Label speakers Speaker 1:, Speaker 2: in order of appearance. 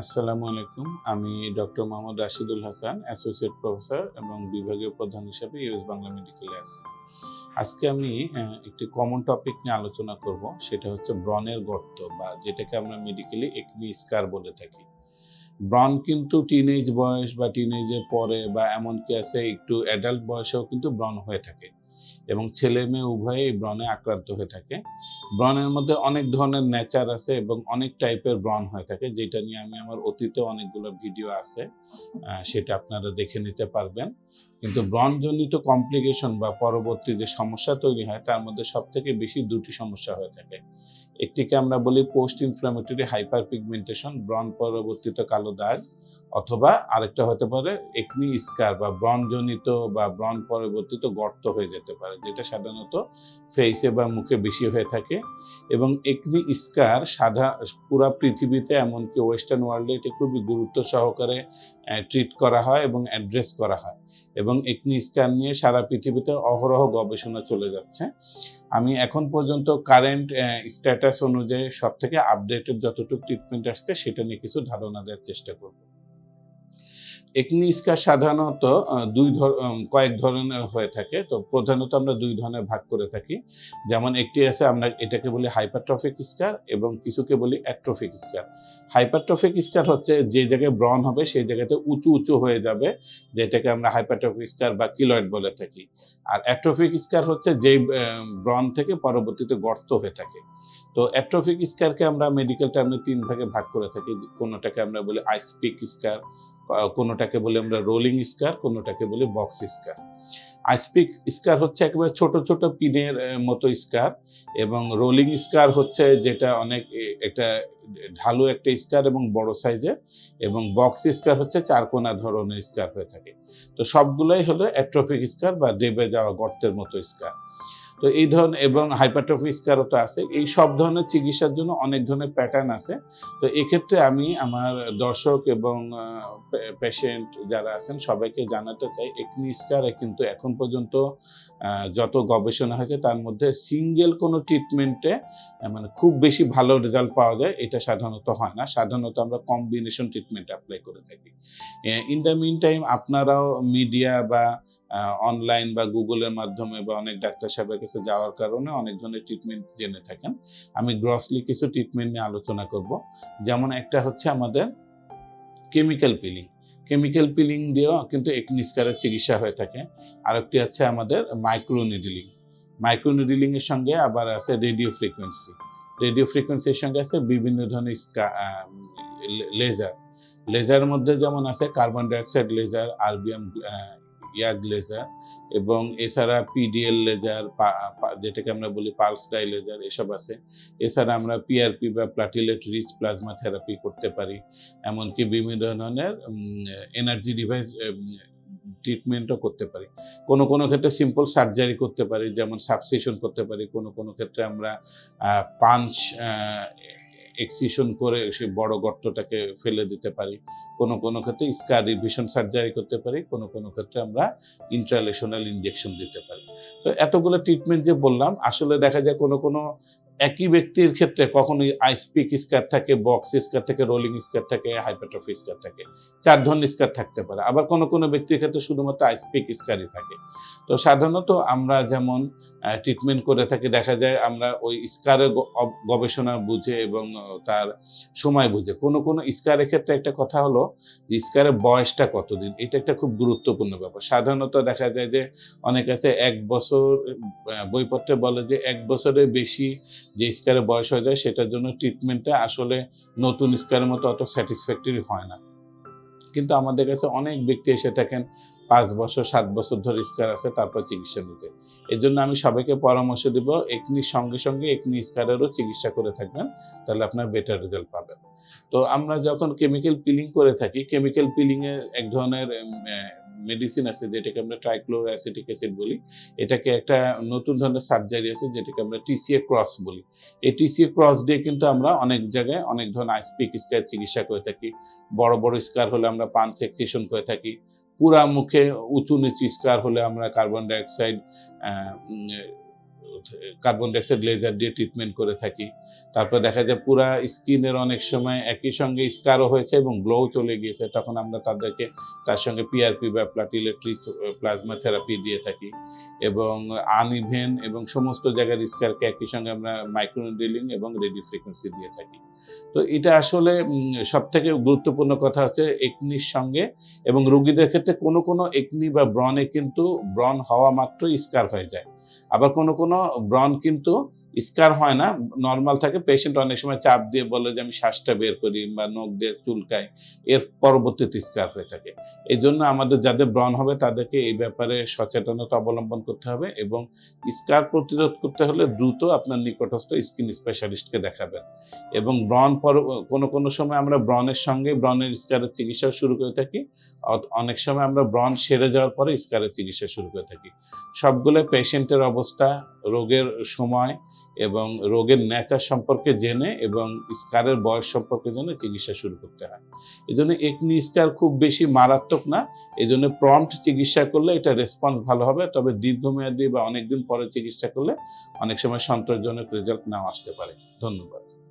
Speaker 1: আসসালামু আলাইকুম। আমি doctor Mohammad Rashidul Hasan, associate professor এবং বিভাগীয় প্রধান হিসাবে ইউএস বাংলা মেডিকেলে আছি। আজকে আমি একটি কমন টপিক নিয়ে আলোচনা করব, সেটা হচ্ছে ব্রনের গর্ত বা যেটাকে আমরা মেডিকেলি একনি স্কার বলে থাকি। ব্রন কিন্তু টিনেজ বয়স বা টিনেজের পরে বা এমনকি আছে একটু অ্যাডাল্ট বয়সেও কিন্তু ব্রণ হয়ে থাকে। এবং ছেলে মেয়ে উভয়েই ব্রণে আক্রান্ত হয়ে থাকে। ব্রণের মধ্যে অনেক ধরনের নেচার আছে এবং অনেক টাইপের ব্রণ হয়ে থাকে, যেটা নিয়ে আমি আমার অতীতে অনেকগুলো ভিডিও আছে সেটা আপনারা দেখে নিতে পারবেন। কিন্তু ব্রণজনিত কমপ্লিকেশন বা পরবর্তী যে সমস্যা তৈরি হয়, তার মধ্যে সব থেকে বেশি দুটি সমস্যা হয়ে থাকে। একটিকে আমরা বলি পোস্ট ইনফ্লামেটরি হাইপার পিগমেন্টেশন ব্রণ পরবর্তীতে কালো দাগ, অথবা আরেকটা হতে পারে একনি স্কার বা ব্রণজনিত বা ব্রণ পরবর্তিত গর্ত হয়ে যেতে পারে, যেটা সাধারণত ফেসে বা মুখে বেশি হয়ে থাকে। এবং একনি স্কার সাধা, পুরা পৃথিবীতে এমনকি ওয়েস্টার্ন ওয়ার্ল্ডে এটি খুবই গুরুত্ব সহকারে ট্রিট করা হয় এবং অ্যাড্রেস করা হয়। এবং একনি স্ক্যান নিয়ে সারা পৃথিবীতে অহরহ গবেষণা চলে যাচ্ছে। আমি এখন পর্যন্ত কারেন্ট স্ট্যাটাস অনুযায়ী সব থেকে আপডেটেড যতটুকু ট্রিটমেন্ট আসছে সেটা নিয়ে কিছু ধারণা দেওয়ার চেষ্টা করব। একনি স্কার সাধারণত দুই ধর কয়েক ধরনের হয়ে থাকে। তো প্রধানত আমরা দুই ধরনের ভাগ করে থাকি। যেমন একটি আছে আমরা এটাকে বলি হাইপারট্রফিক স্কার এবং কিছুকে বলি অ্যাট্রোফিক স্কার। হাইপারট্রফিক স্কার হচ্ছে যে জায়গায় ব্রন হবে সেই জায়গাতে উঁচু উঁচু হয়ে যাবে, যেটাকে আমরা হাইপারট্রফিক স্কার বা কিলয়েড বলে থাকি। আর অ্যাট্রোফিক স্কার হচ্ছে যেই ব্রন থেকে পরবর্তীতে গর্ত হয়ে থাকে। তো অ্যাট্রোফিক স্কারকে আমরা মেডিকেল টার্মে তিন ভাগে ভাগ করে থাকি। কোনোটাকে আমরা বলি আইসপিক স্কার কোনোটাকে বলে আমরা রোলিং স্কার কোনোটাকে বলে বক্স স্কার আইসপিক স্কার হচ্ছে একেবারে ছোট ছোট পিনের মতো স্কার এবং রোলিং স্কার হচ্ছে যেটা অনেক একটা ঢালু একটা স্কার এবং বড় সাইজের এবং বক্স স্কার হচ্ছে চারকোনা ধরনের স্কার হয়ে থাকে। তো সবগুলোই হলো অ্যাট্রোফিক স্কার বা দেবে যাওয়া গর্তের মতো স্কার তো এই ধরনের এবং হাইপারট্রফি স্কারও তো আছে। এই সব ধরনের চিকিৎসার জন্য অনেক ধরনের প্যাটার্ন আছে। তো এক্ষেত্রে আমি আমার দর্শক এবং পেশেন্ট যারা আছেন সবাইকে জানাতে চাই একনি স্কারে কিন্তু এখন পর্যন্ত যত গবেষণা হয়েছে তার মধ্যে সিঙ্গেল কোনো ট্রিটমেন্টে মানে খুব বেশি ভালো রেজাল্ট পাওয়া যায়, এটা সাধারণত হয় না। সাধারণত আমরা কম্বিনেশন ট্রিটমেন্ট অ্যাপ্লাই করে থাকি। ইন দ্য মিন টাইম আপনারাও মিডিয়া বা অনলাইন বা গুগলের মাধ্যমে বা অনেক ডাক্তার সাহেবের কাছে যাওয়ার কারণে অনেক ধরনের ট্রিটমেন্ট জেনে থাকেন। আমি গ্রসলি কিছু ট্রিটমেন্ট নিয়ে আলোচনা করব। যেমন একটা হচ্ছে আমাদের কেমিক্যাল পিলিং কেমিক্যাল পিলিং দিয়েও কিন্তু একনিস্কারের চিকিৎসা হয়ে থাকে। আরেকটি আছে আমাদের মাইক্রোনিডিলিং মাইক্রোনিডিলিংয়ের সঙ্গে আবার আছে রেডিও ফ্রিকোয়েন্সি রেডিও ফ্রিকোয়েন্সির সঙ্গে আছে বিভিন্ন ধরনের স্কা লেজার লেজারের মধ্যে যেমন আছে carbon dioxide laser erbium YAG laser এবং এছাড়া পিডিএল লেজার যেটাকে আমরা বলি পালস ডাই লেজার এসব আছে। এছাড়া আমরা পিআরপি বা প্লাটিলেট রিচ প্লাজমা থেরাপি করতে পারি। এমনকি বিভিন্ন ধরনের এনার্জি ডিভাইস ট্রিটমেন্টও করতে পারি। কোনো কোনো ক্ষেত্রে সিম্পল সার্জারি করতে পারি, যেমন সাবসেশন করতে পারি। কোনো কোনো ক্ষেত্রে আমরা পাঞ্চ এক্সিশন করে সে বড় গর্তটাকে ফেলে দিতে পারি। কোনো কোনো ক্ষেত্রে স্কার রিভিশন সার্জারি করতে পারি, কোনো কোনো ক্ষেত্রে আমরা ইন্ট্রালেশনাল ইনজেকশন দিতে পারি। তো এতগুলো ট্রিটমেন্ট যে বললাম, আসলে দেখা যায় কোনো কোনো একই ব্যক্তির ক্ষেত্রে কখনোই আইসপিক স্কার থাকে বক্স স্কার থাকে রোলিং স্কার থাকে হাইপারট্রফি স্কার থাকে, চার ধরনের স্কার থাকতে পারে। আবার কোনো কোনো ব্যক্তির ক্ষেত্রে শুধুমাত্র আইসপিক স্কারই থাকে। তো সাধারণত আমরা যেমন ট্রিটমেন্ট করে থাকি, দেখা যায় আমরা ওই স্কারের গবেষণা বুঝে এবং তার সময় বুঝে। কোনো কোনো স্কারের ক্ষেত্রে একটা কথা হলো যে স্কারের বয়সটা কতদিন? এটা একটা খুব গুরুত্বপূর্ণ ব্যাপার। সাধারণত দেখা যায় যে অনেক আছে এক বছর বইপত্রে বলে যে এক বছরের বেশি যে স্কারের বয়স হয়ে যায় সেটার জন্য ট্রিটমেন্টটা আসলে নতুন স্কারের মতো অত স্যাটিসফ্যাক্টরি হয় না। কিন্তু আমাদের কাছে অনেক ব্যক্তি এসে থাকেন, পাঁচ বছর, সাত বছর ধরে স্কার আছে, তারপর চিকিৎসা নিতে। এর জন্য আমি সবাইকে পরামর্শ দেব একনির সঙ্গে সঙ্গে একনি স্কারেরও চিকিৎসা করে থাকবেন, তাহলে আপনার বেটার রেজাল্ট পাবেন। তো আমরা যখন কেমিক্যাল পিলিং করে থাকি কেমিক্যাল পিলিংয়ে এক ধরনের মেডিসিন আছে, যেটাকে আমরা ট্রাইক্লোর অ্যাসিটিক অ্যাসিড বলি, এটাকে একটা নতুন ধরনের সার্জারি আছে, যেটাকে আমরা টিসিএ ক্রস বলি। এই টিসিএ ক্রস দিয়ে কিন্তু আমরা অনেক জায়গায় অনেক ধরনের আইসপিক স্কার চিকিৎসা করে থাকি। বড় বড় স্কার হলে আমরা পান এক্সিশন করে থাকি। পুরা মুখে উঁচু, নিচু স্কার হলে আমরা carbon dioxide carbon dioxide laser দিয়ে ট্রিটমেন্ট করে থাকি। তারপর দেখা যায় পুরা স্কিনের অনেক সময় একই সঙ্গে স্কারও হয়েছে এবং গ্লো চলে গিয়েছে। তখন আমরা তাদেরকে তার সঙ্গে পিআরপি বা প্লাটিলেট্রিস প্লাজমা থেরাপি দিয়ে থাকি। এবং আনইভেন এবং সমস্ত জায়গার স্কারকে একই সঙ্গে আমরা মাইক্রোনিডিলিং এবং রেডিও ফ্রিকোয়েন্সি দিয়ে থাকি। তো এটা আসলে সব থেকে গুরুত্বপূর্ণ কথা হচ্ছে একনির সঙ্গে এবং রুগীদের ক্ষেত্রে কোনো কোনো একনি বা ব্রণে কিন্তু ব্রণ হওয়া মাত্রই স্কার হয়ে যায়। আবার কোনো কোনো ব্রণ কিন্তু স্কার হয় না নর্মাল থাকে। পেশেন্ট অনেক সময় চাপ দিয়ে বলে যে, আমি শ্বাসটা বের করি বা নখ দিয়ে চুলকাই। এর পরবর্তীতে স্কার হয়ে থাকে। এই জন্য আমাদের যাদের ব্রণ হবে, তাদেরকে এই ব্যাপারে সচেতনতা অবলম্বন করতে হবে এবং স্কার প্রতিরোধ করতে হলে দ্রুত আপনার নিকটস্থ স্কিন স্পেশালিস্টকে দেখাবেন। এবং ব্রণ পর, কোনো কোনো সময় আমরা ব্রণের সঙ্গে ব্রণের স্কারের চিকিৎসাও শুরু করে থাকি। অনেক সময় আমরা ব্রণ সেরে যাওয়ার পরে স্কারের চিকিৎসা শুরু করে থাকি। সবগুলো পেশেন্টের অবস্থা, রোগের সময় এবং রোগের ন্যাচার সম্পর্কে জেনে এবং স্কারের বয়স সম্পর্কে জেনে চিকিৎসা শুরু করতে হয়। এই জন্য একনি স্কার খুব বেশি মারাত্মক না এই জন্য প্রম্পট চিকিৎসা করলে এটা রেসপন্স ভালো হবে, তবে দীর্ঘমেয়াদী বা অনেকদিন পরে চিকিৎসা করলে অনেক সময় সন্তোষজনক রেজাল্ট নাও আসতে পারে। ধন্যবাদ।